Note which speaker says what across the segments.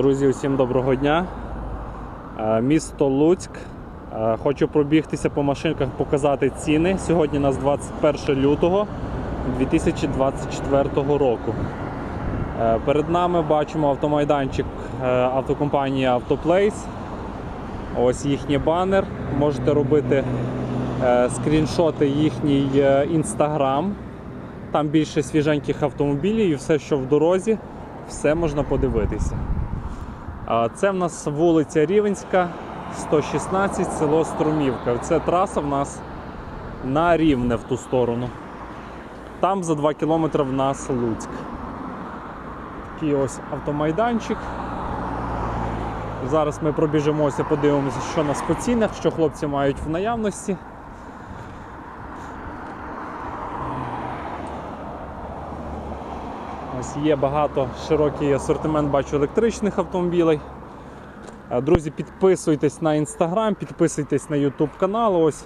Speaker 1: Друзі, усім доброго дня. Е, Місто Луцьк. Е, Хочу пробігтися по машинках, показати ціни. Сьогодні у нас 21 лютого 2024 року. Е, Перед нами бачимо автомайданчик автокомпанії Автоплейс. Ось їхній банер. Можете робити скріншоти їхній інстаграм. Там більше свіженьких автомобілів і все, що в дорозі, все можна подивитися. Це в нас вулиця Рівенська, 116, село Струмівка. Це траса в нас на рівне в ту сторону. Там за 2 кілометри в нас Луцьк. Такий ось автомайданчик. Зараз ми пробіжимося, подивимося, що нас по цінах, що хлопці мають в наявності. Ось є багато широкий асортимент, бачу електричних автомобілей. Е, Друзі, підписуйтесь на інстаграм, підписуйтесь на YouTube канал. Ось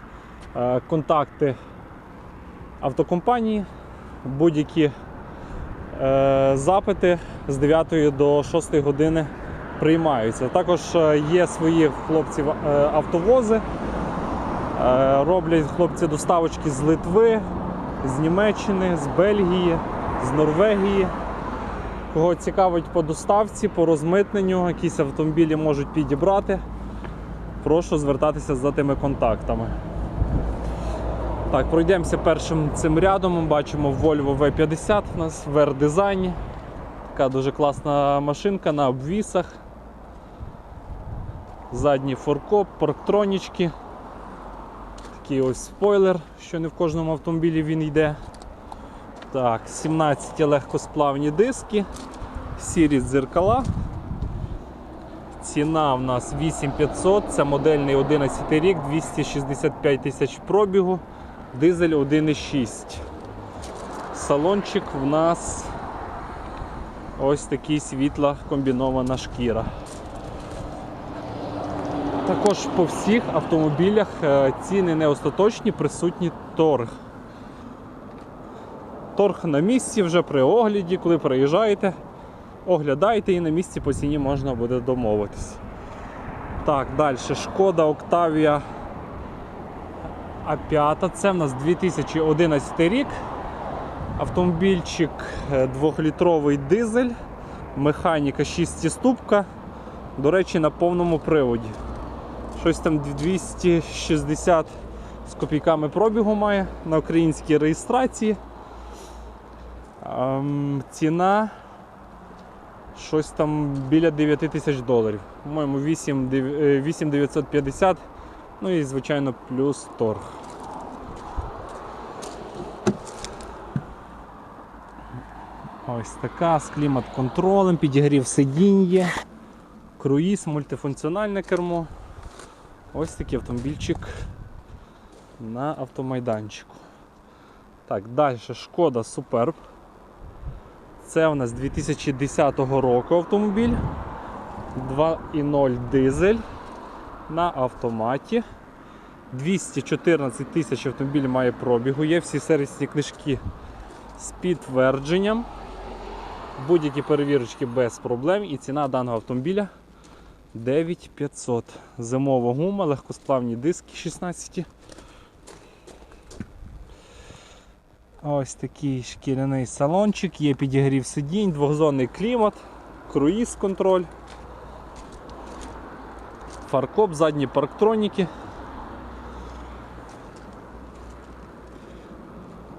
Speaker 1: е, контакти автокомпанії. Будь-які е, запити з 9 до 6 години приймаються. Також є свої хлопці автовози. Роблять хлопці доставочки з Литви, з Німеччини, з Бельгії, з Норвегії. Кого цікавить по доставці, по розмитненню, якісь автомобілі можуть підібрати. Прошу звертатися за тими контактами. Так, пройдемося першим цим рядом. Бачимо Volvo V50 у нас в R-дизайні. Така дуже класна машинка на обвісах. Задній форкоп, парктронічки. Такий ось спойлер, що не в кожному автомобілі він йде. Так, 17 легкосплавні диски, сірі дзеркала. Ціна в нас 8500, це модельний 11 рік, 265 тисяч пробігу, дизель 1,6. Салончик в нас ось такий світла комбінована шкіра. Також по всіх автомобілях е, ціни не остаточні, присутній торг. Торг на місці вже при огляді, коли приїжджаєте, оглядаєте і на місці по ціні можна буде домовитись. Так, далі шкода Octavia А5. Це в нас 2011 рік. Автомобільчик 2-літровий дизель, механіка 6 ступка. До речі, на повному приводі. Щось там 260 з копійками пробігу має на українській реєстрації. Ціна щось там біля 9 тисяч доларів. По-моєму, 8 дев- е, 8950, ну і, звичайно, плюс торг. Ось така з клімат-контролем, підігрів сидінь є, круїз, мультифункціональне кермо. Ось такий автомобільчик на автомайданчику. Так, далі шкода Superb. Це у нас 2010 року автомобіль. 2.0 дизель на автоматі. 214 тисяч автомобіль має пробігу. Є всі сервісні книжки з підтвердженням. Будь-які перевірочки без проблем. І ціна даного автомобіля 9500. Зимова гума, легкосплавні диски 16. Ось такий шкіряний салончик, є підігрів сидінь, двохзонний клімат, круїз контроль, фаркоп, задні парктроніки.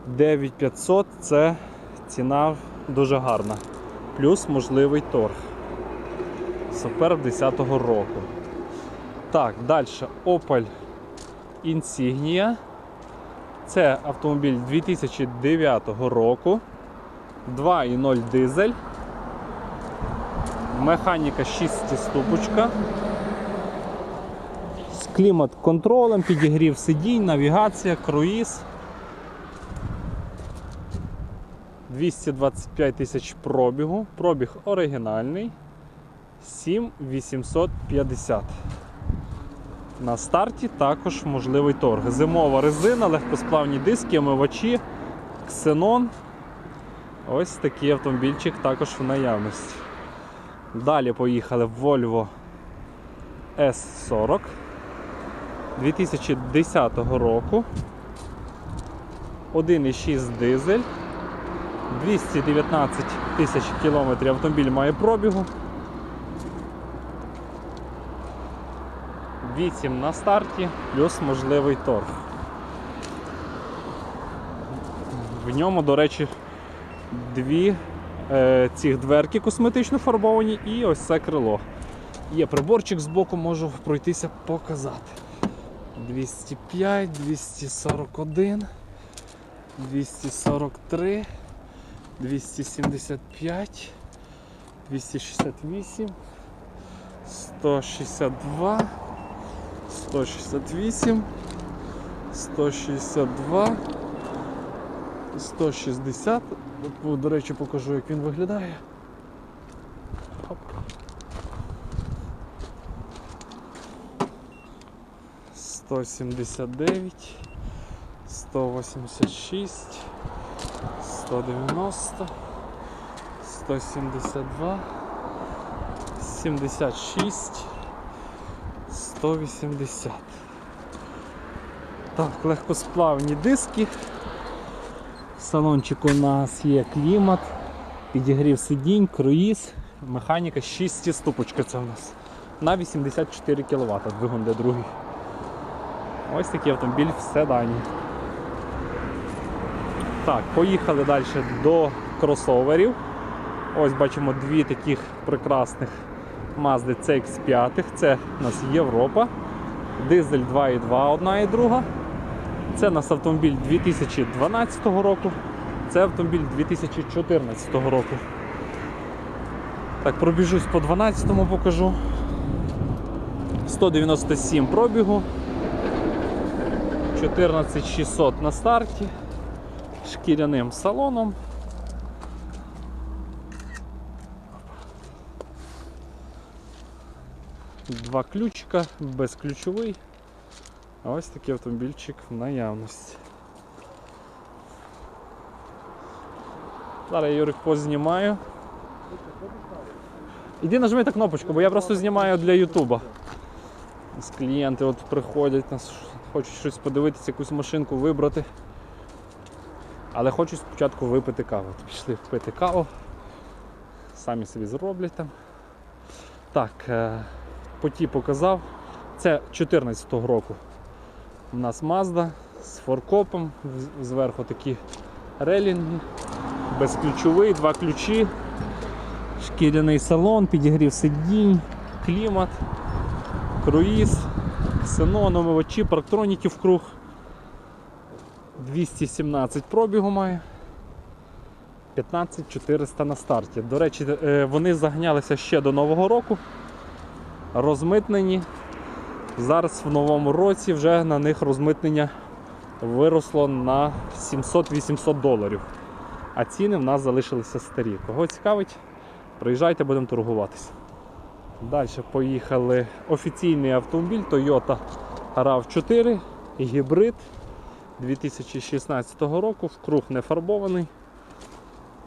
Speaker 1: 9500 це ціна дуже гарна. Плюс можливий торг. Супер 10-го року. Так, далі Opel Insignia. Це автомобіль 2009 року. 2.0 дизель. Механіка 6 ступочка. З клімат-контролем, підігрів сидінь, навігація, круїз. 225 тисяч пробігу. Пробіг оригінальний. 7850. На старті також можливий торг. Зимова резина, легкосплавні диски, омивачі, ксенон. Ось такий автомобільчик також в наявності. Далі поїхали Volvo S40 2010 року. 1,6 дизель. 219 тисяч кілометрів автомобіль має пробігу. 8 на старті, плюс можливий торг. В ньому, до речі, дві е, цих дверки косметично фарбовані і ось це крило. Є приборчик з боку, можу пройтися показати. 205, 241, 243, 275, 268, 162, 168, 162, 160. От, До речі, покажу, як він виглядає. Хоп. 179, 186, 190, 172, 76, 180. Так, легкосплавні диски. В салончику у нас є клімат, підігрів сидінь, круїз, механіка 6 ступочка це у нас. На 84 кВт, двигун де другий. Ось такий автомобіль в седані. Так, поїхали далі до кросоверів. Ось бачимо дві таких прекрасних Mazda CX5. Це у нас Європа. Дизель 2.2, одна і друга. Це у нас автомобіль 2012 року. Це автомобіль 2014 року. Так, пробіжусь по 12-му покажу. 197 пробігу. 14600 на старті, шкіряним салоном. Два ключика, безключовий. А ось такий автомобільчик в наявності. Зараз я Юрик познімаю. Іди нажми та кнопочку, бо я просто знімаю для Ютуба. З клієнти от приходять, нас хочуть щось подивитися, якусь машинку вибрати. Але хочуть спочатку випити каву. Пішли пити каву. Самі собі зроблять там. Так, е, поті показав. Це 2014 року. У нас Mazda з форкопом, зверху такі релінги, безключовий, два ключі, шкіряний салон, підігрів сидінь, клімат круїз, ксенон, омивачі, парктроніки в круг. 217 пробігу має. 15400 на старті. До речі, е, вони загнялися ще до Нового року. Розмитнені. Зараз в новому році вже на них розмитнення виросло на 700-800 доларів. А ціни в нас залишилися старі. Кого цікавить, приїжджайте, будемо торгуватися. Далі поїхали офіційний автомобіль Toyota RAV4 гібрид 2016 року, в круг не фарбований.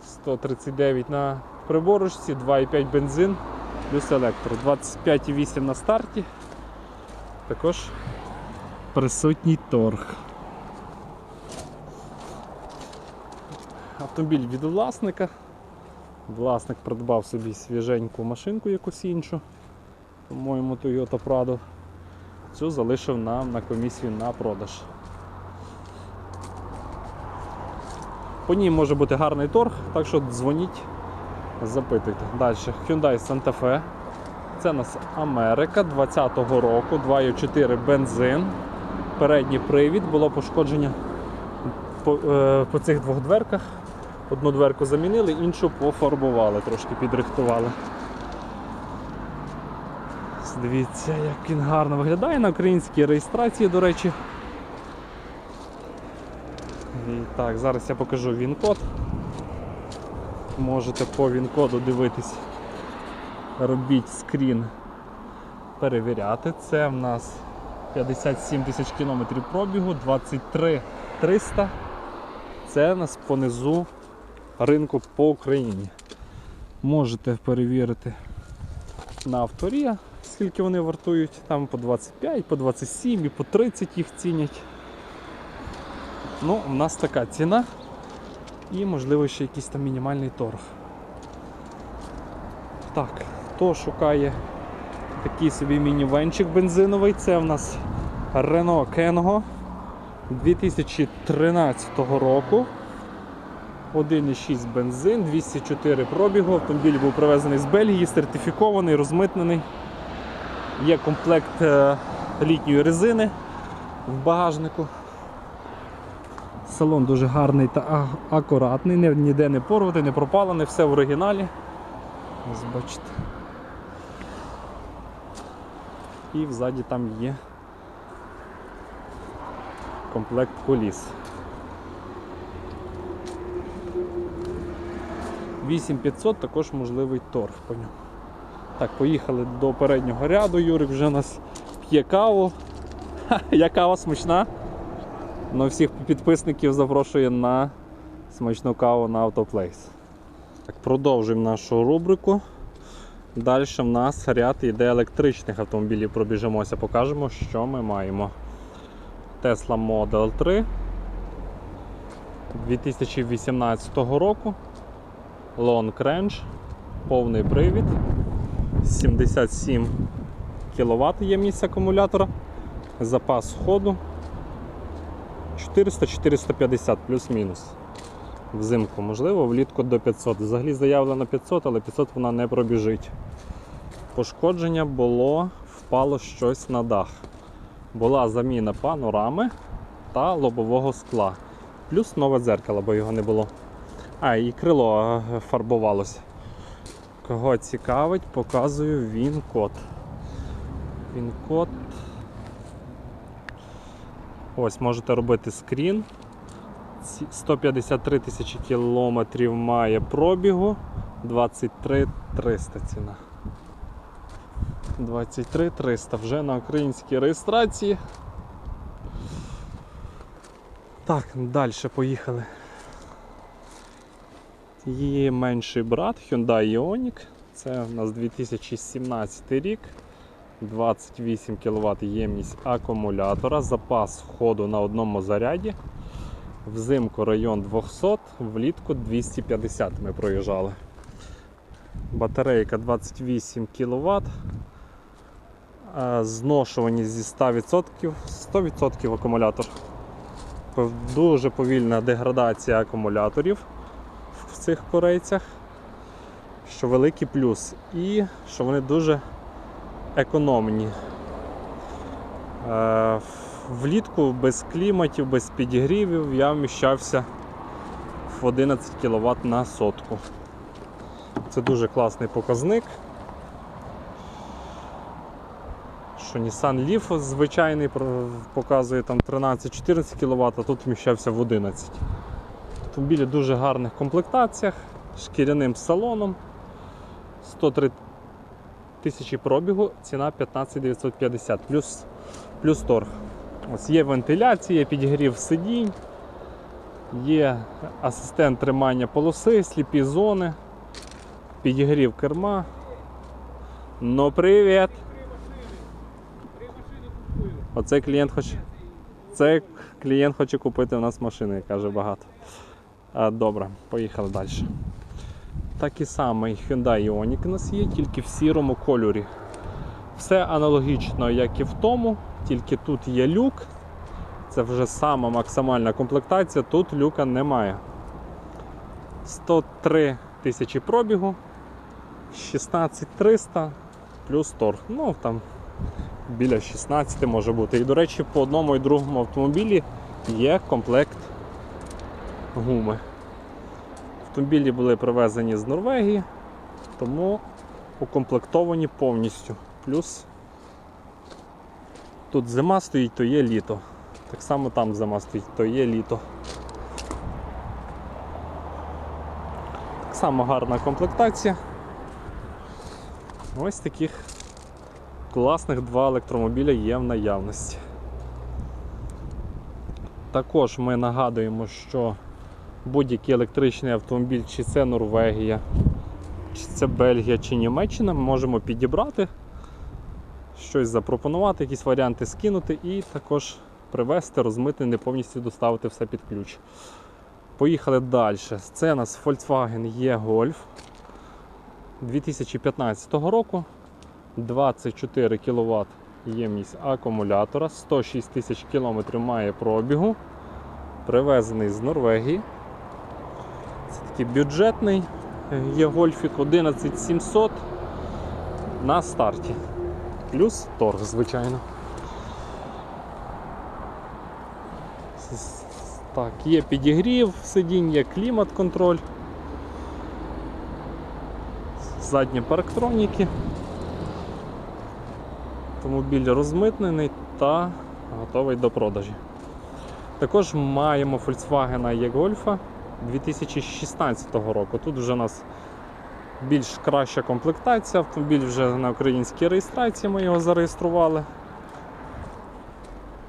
Speaker 1: 139 на приборочці, 2,5 бензин плюс електро. 25,8 на старті. Також присутній торг. Автомобіль від власника. Власник придбав собі свіженьку машинку якусь іншу, по-моєму, Toyota Prado. Цю залишив нам на комісію на продаж. По ній може бути гарний торг, так що дзвоніть, запитуйте. Далі Hyundai Santa Fe. Це у нас Америка 20-го року, 2,4 бензин. Передній привід, було пошкодження по, е, по цих двох дверках. Одну дверку замінили, іншу пофарбували, трошки підрихтували. Дивіться, як він гарно виглядає на українській реєстрації, до речі. І так, зараз я покажу він-код. Можете по він-коду дивитись, робіть скрін, перевіряти. Це в нас 57 тисяч кілометрів пробігу, 23 300. Це в нас понизу ринку по Україні. Можете перевірити на авторі, скільки вони вартують, там по 25, по 27 і по 30 їх цінять. Ну, у нас така ціна і можливо ще якийсь там мінімальний торг. Так, хто шукає такий собі мінівенчик бензиновий, це в нас Renault Kengo 2013 року. 1,6 бензин, 204 пробігу. Автомобіль був привезений з Бельгії, сертифікований, розмитнений. Є комплект е, літньої резини в багажнику. Салон дуже гарний та акуратний, ніде не порватий, не пропалений, все в оригіналі. Ось бачите. І взаді там є комплект коліс. 8500 також можливий торг по ньому. Так, поїхали до переднього ряду. Юрик вже нас п'є каву. Ха, я кава смачна. Ну, всіх підписників запрошує на смачну каву на Autoplace. Так, продовжуємо нашу рубрику. Далі в нас ряд іде електричних автомобілів. Пробіжимося, покажемо, що ми маємо. Tesla Model 3 2018 року. Long Range, повний привід, 77 кВт ємність акумулятора, запас ходу 400-450 плюс-мінус. Взимку можливо, влітку до 500. Взагалі заявлено 500, але 500 вона не пробіжить. Пошкодження було, впало щось на дах. Була заміна панорами та лобового скла. Плюс нове дзеркало, бо його не було. А, і крило е, фарбувалося. Кого цікавить, показую він-код. Він-код. Ось можете робити скрін. 153 тисячі кілометрів має пробігу. 23 300 ціна. 23 300 вже на українській реєстрації. Так, далі поїхали. Є менший брат Hyundai Ioniq. Це у нас 2017 рік. 28 кВт ємність акумулятора, запас ходу на одному заряді. Взимку район 200, влітку 250 ми проїжджали. Батарейка 28 кВт. Зношуваність зі 100%, 100% акумулятор. Дуже повільна деградація акумуляторів в цих корейцях, що великий плюс. І що вони дуже економні. Е, Влітку без кліматів, без підігрівів я вміщався в 11 кВт на сотку. Це дуже класний показник. Що Nissan Leaf звичайний показує там 13-14 кВт, а тут вміщався в 11. Автомобілі в дуже гарних комплектаціях, шкіряним салоном. 103 тисячі пробігу, ціна 15 950 плюс, плюс торг. Ось є вентиляція, підігрів сидінь, є асистент тримання полоси, сліпі зони, підігрів керма. Ну привіт! Оцей клієнт хоче. Цей клієнт хоче купити у нас машини, каже багато. Добре, поїхали далі. Такий самий Hyundai Ioniq у нас є, тільки в сірому кольорі. Все аналогічно, як і в тому, тільки тут є люк. Це вже сама максимальна комплектація, тут люка немає. 103 тисячі пробігу, 16300 плюс торг. Ну там біля 16 може бути. І, до речі, по одному і другому автомобілі є комплект гуми. Автомобілі були привезені з Норвегії, тому укомплектовані повністю. Плюс тут зима стоїть, то є літо. Так само там зима стоїть, то є літо. Так само гарна комплектація. Ось таких класних два електромобіля є в наявності. Також ми нагадуємо, що будь-який електричний автомобіль, чи це Норвегія, чи це Бельгія чи Німеччина, ми можемо підібрати, щось запропонувати, якісь варіанти скинути і також привезти, розмити, не повністю доставити все під ключ. Поїхали далі. Це у нас Volkswagen E-Golf 2015 року. 24 кВт ємність акумулятора, 106 тисяч кілометрів має пробігу. Привезений з Норвегії. Такий бюджетний є гольфік 11700 на старті. Плюс торг, звичайно. Так, є підігрів сидінь, є клімат-контроль. Задні парктроніки. Автомобіль розмитнений та готовий до продажі. Також маємо Volkswagen E-Golf 2016 року. Тут вже у нас більш краща комплектація, автомобіль вже на українській реєстрації ми його зареєстрували.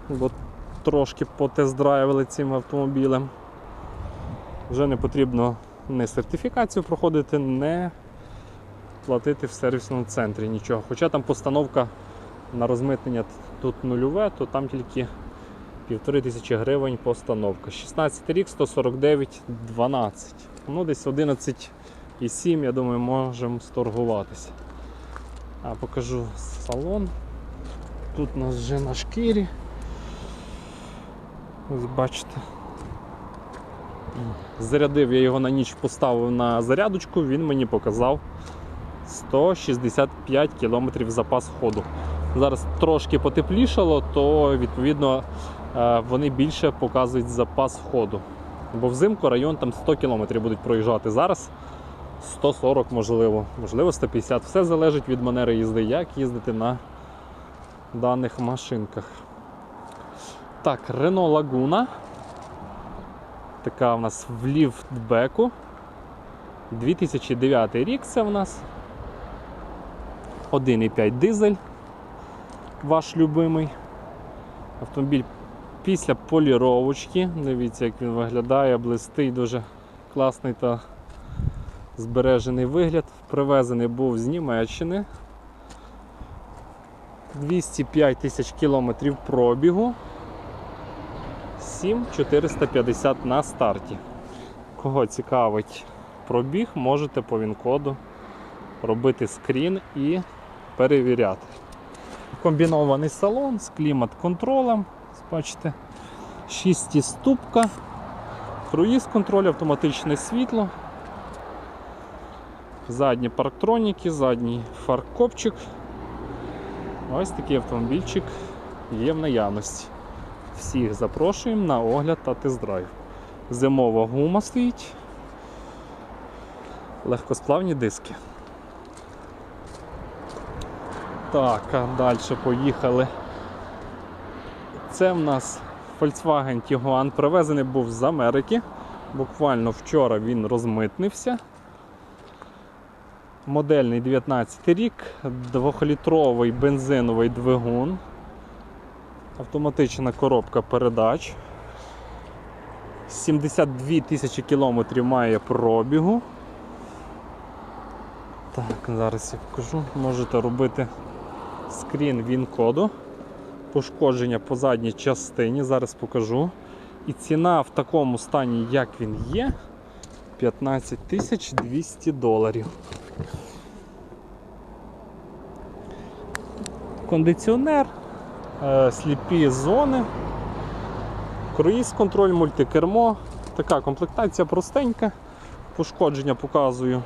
Speaker 1: Бо трошки потест-драйвили цим автомобілем. Вже не потрібно не сертифікацію проходити, не платити в сервісному центрі нічого. Хоча там постановка на розмитнення тут нульове, то там тільки півтори тисячі гривень постановка. 16 рік, 149, 12. Ну, десь 11,7, я думаю, можемо сторгуватися. А покажу салон. Тут у нас вже на шкірі. Ось бачите. Зарядив я його на ніч поставив на зарядочку, він мені показав 165 км запас ходу. Зараз трошки потеплішало, то відповідно вони більше показують запас ходу. Бо взимку район там 100 км будуть проїжджати. Зараз 140 можливо, можливо 150. Все залежить від манери їзди, як їздити на даних машинках. Так, Renault Laguna. Така у нас в ліфтбеку. 2009 рік це в нас. 1,5 дизель. Ваш любимий. Автомобіль після поліровочки. Дивіться, як він виглядає, блистий, дуже класний та збережений вигляд. Привезений був з Німеччини. 205 тисяч кілометрів пробігу. 7450 на старті. Кого цікавить пробіг, можете по він-коду робити скрін і перевіряти. Комбінований салон з клімат-контролем. Бачите, 6 ступка, круїз контроль, автоматичне світло. Задні парктроніки, задній фаркопчик. Ось такий автомобільчик є в наявності. Всіх запрошуємо на огляд та тест-драйв. Зимова гума стоїть. Легкосплавні диски. Так, а далі поїхали. Це в нас Volkswagen Tiguan. Привезений був з Америки. Буквально вчора він розмитнився. Модельний 19 рік, 2-літровий бензиновий двигун, автоматична коробка передач. 72 тисячі кілометрів має пробігу. Так, зараз я покажу. Можете робити скрін він-коду. Пошкодження по задній частині, зараз покажу. І ціна в такому стані, як він є, 15 тисяч 200 доларів. Кондиціонер, е, сліпі зони, круїз контроль, мультикермо. Така комплектація простенька. Пошкодження показую.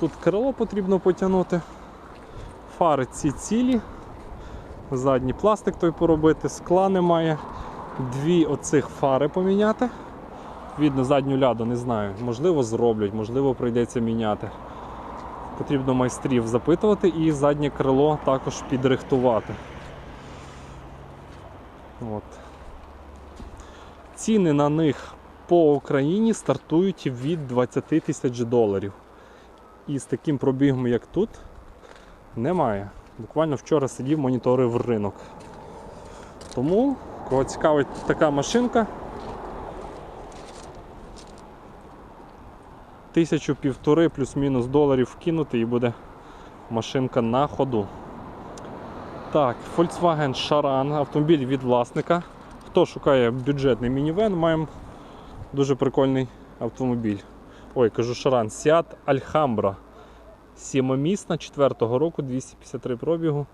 Speaker 1: Тут крило потрібно потягнути. Фари ці цілі. Задній пластик той поробити, скла немає. Дві оцих фари поміняти. Відно, задню ляду не знаю. Можливо, зроблять, можливо, прийдеться міняти. Потрібно майстрів запитувати і заднє крило також підрихтувати. От. Ціни на них по Україні стартують від 20 тисяч доларів. І з таким пробігом, як тут, немає. Буквально вчора сидів, моніторив ринок. Тому, кого цікавить така машинка, тисячу півтори плюс-мінус доларів вкинути і буде машинка на ходу. Так, Volkswagen Charan, автомобіль від власника. Хто шукає бюджетний мінівен, маємо дуже прикольний автомобіль. Ой, кажу Charan, Seat Alhambra. Сімомісна 4-го року, 253 пробігу,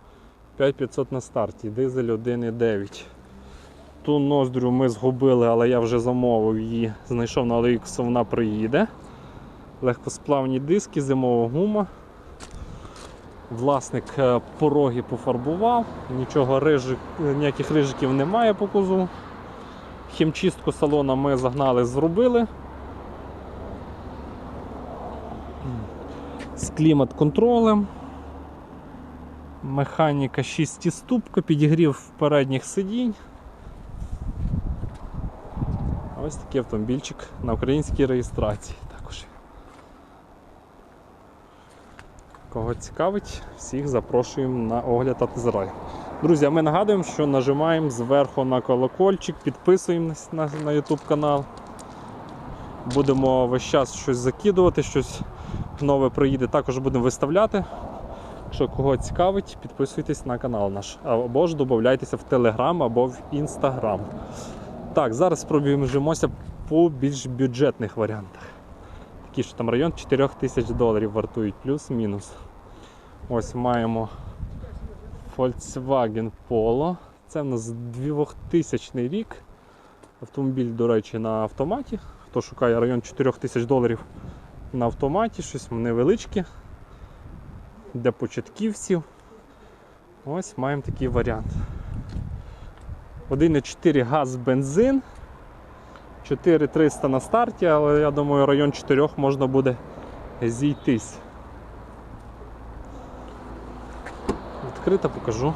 Speaker 1: 5500 на старті, дизель 1,9. Ту ноздрю ми згубили, але я вже замовив її, знайшов на OLX, вона приїде. Легкосплавні диски, зимова гума. Власник е, пороги пофарбував, нічого рижик, ніяких рижиків немає по кузову. Хімчистку салона ми загнали, зробили. З клімат-контролем. Механіка 6 ступка, підігрів передніх сидінь. Ось такий автомобільчик на українській реєстрації також. Кого цікавить, всіх запрошуємо на огляд тест-драйв. Друзі, а ми нагадуємо, що нажимаємо зверху на колокольчик, підписуємось на YouTube канал. Будемо весь час щось закидувати, щось нове приїде, також будемо виставляти. Якщо кого цікавить, підписуйтесь на канал наш. Або ж додайтеся в Telegram або в Instagram. Так, зараз пробіжимося по більш бюджетних варіантах. Такі, що там район 4 тисяч доларів вартують, плюс-мінус. Ось маємо Volkswagen Polo. Це в нас 2000 рік. Автомобіль, до речі, на автоматі. Хто шукає район 4 тисяч доларів на автоматі, щось невеличке. Для початківців. Ось маємо такий варіант. 1,4 газ бензин. 4300 на старті, але я думаю, район 4 можна буде зійтись. Відкрито покажу,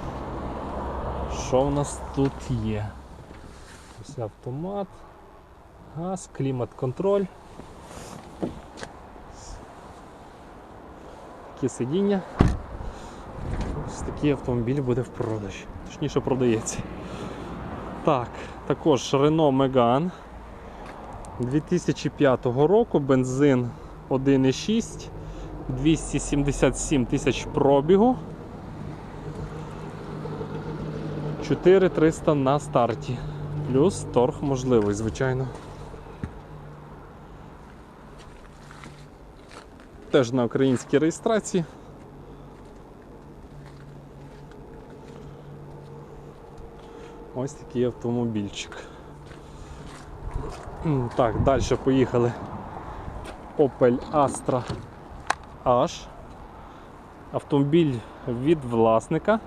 Speaker 1: що в нас тут є. Ось автомат, газ, клімат-контроль. Такі сидіння. Ось такий автомобіль буде в продажі. Точніше продається. Так, також Renault Megane 2005 року, бензин 1,6, 277 тисяч пробігу. 4300 на старті. Плюс торг можливий, звичайно. Теж на українській реєстрації. Ось такий автомобільчик. Так, далі поїхали. Opel Astra H. Автомобіль від власника.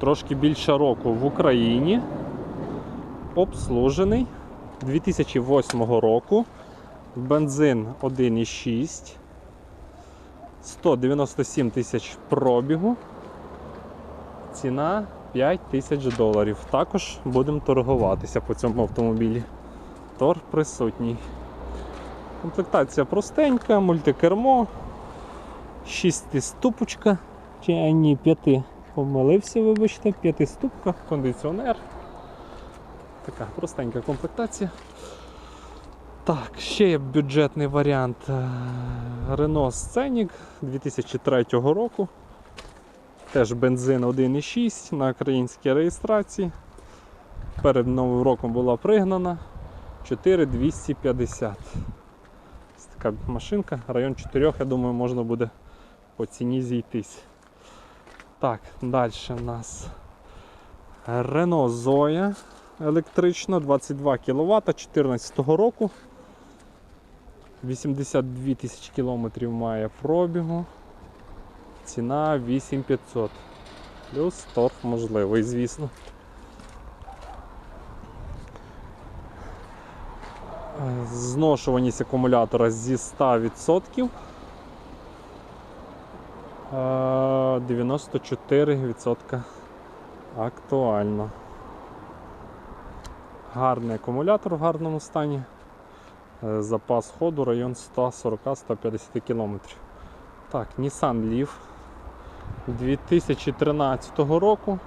Speaker 1: Трошки більше року в Україні. Обслужений 2008 року. Бензин 1,6. 197 тисяч пробігу. Ціна 5 тисяч доларів. Також будемо торгуватися по цьому автомобілі. Торг присутній. Комплектація простенька, мультикермо, 6 ступочка, чи ні, 5 помилився, вибачте, 5 ступка, кондиціонер. Така простенька комплектація. Так, ще є бюджетний варіант е, Renault Scenic 2003 року. Теж бензин 1,6 на українській реєстрації. Перед Новим роком була пригнана 4250. Ось така машинка, район 4, я думаю, можна буде по ціні зійтись. Так, далі у нас Renault Zoe електрична, 22 кВт 2014 року. 82 тисячі кілометрів має пробігу. Ціна 8500. Плюс торг можливий, звісно. Е, Зношуваність акумулятора зі 100%. Е, 94% актуально. Гарний акумулятор в гарному стані. Е, Запас ходу район 140-150 км. Так, Nissan Leaf 2013 року.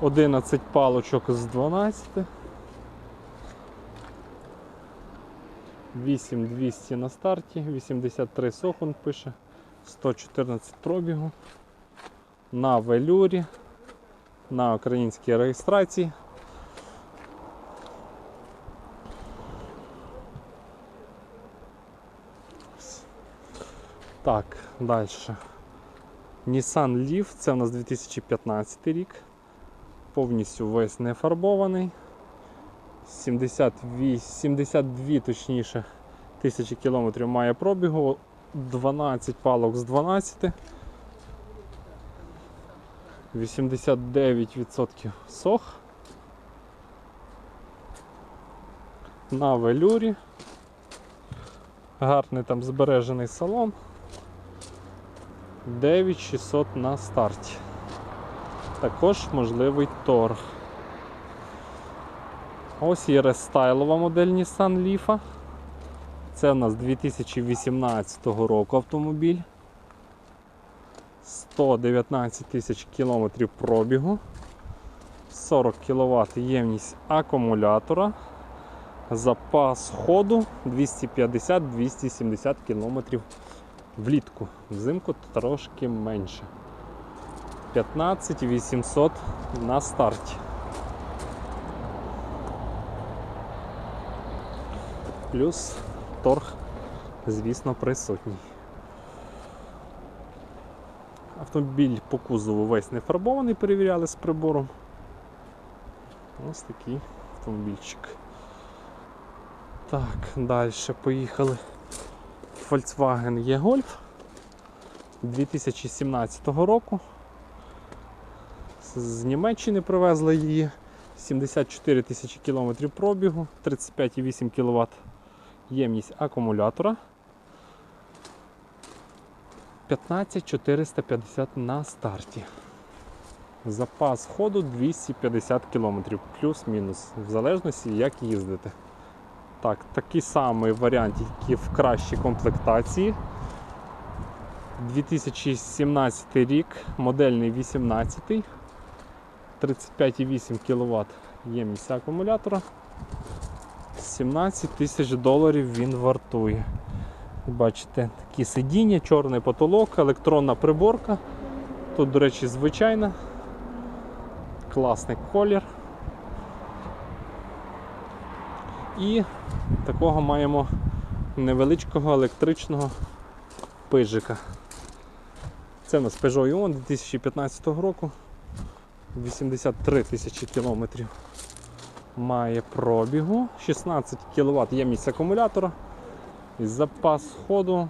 Speaker 1: 11 палочок з 12. 8200 на старті, 83 Сохун пише, 114 пробігу. На велюрі, на українській реєстрації. Так, далі. Nissan Leaf, це у нас 2015 рік. Повністю весь не фарбований. 78, 72 точніше, тисячі кілометрів має пробігу, 12 палок з 12. 89% сох. На велюрі. Гарний там збережений салон. 9600 на старті. Також можливий торг. Ось є рестайлова модель Nissan Leaf. Це у нас 2018 року автомобіль. 119 тисяч кілометрів пробігу. 40 кВт ємність акумулятора. Запас ходу 250-270 км влітку. Взимку трошки менше. 15 800 на старті. Плюс торг, звісно, присутній. Автомобіль по кузову весь не фарбований, перевіряли з прибором. Ось такий автомобільчик. Так, далі поїхали. Volkswagen E-Golf 2017 року. З Німеччини привезли її. 74 тисячі кілометрів пробігу, 35,8 кВт ємність акумулятора. 15450 на старті. Запас ходу 250 км, плюс-мінус, в залежності як їздити. Так, такий самий варіант, який в кращій комплектації. 2017 рік, модельний 18, 35,8 кВт ємність акумулятора. 17 тисяч доларів він вартує. Бачите, такі сидіння, чорний потолок, електронна приборка. Тут, до речі, звичайна. Класний колір. І такого маємо невеличкого електричного пижика. Це у нас Peugeot Ion 2015 року. 83 тисячі кілометрів має пробігу, 16 кВт ємність акумулятора. І запас ходу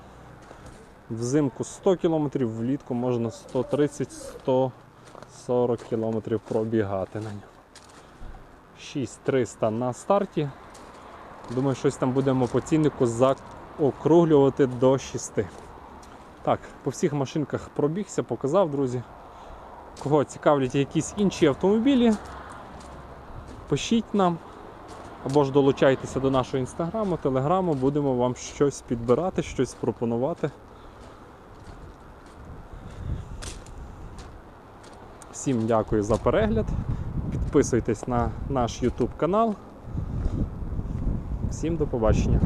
Speaker 1: взимку 100 км, влітку можна 130-140 км пробігати на ньому. 6300 на старті. Думаю, щось там будемо по ціннику заокруглювати до 6. Так, по всіх машинках пробігся, показав, друзі. Кого цікавлять якісь інші автомобілі, пишіть нам. Або ж долучайтеся до нашого інстаграму, телеграму, будемо вам щось підбирати, щось пропонувати. Всім дякую за перегляд. Підписуйтесь на наш YouTube канал. Всім до побачення.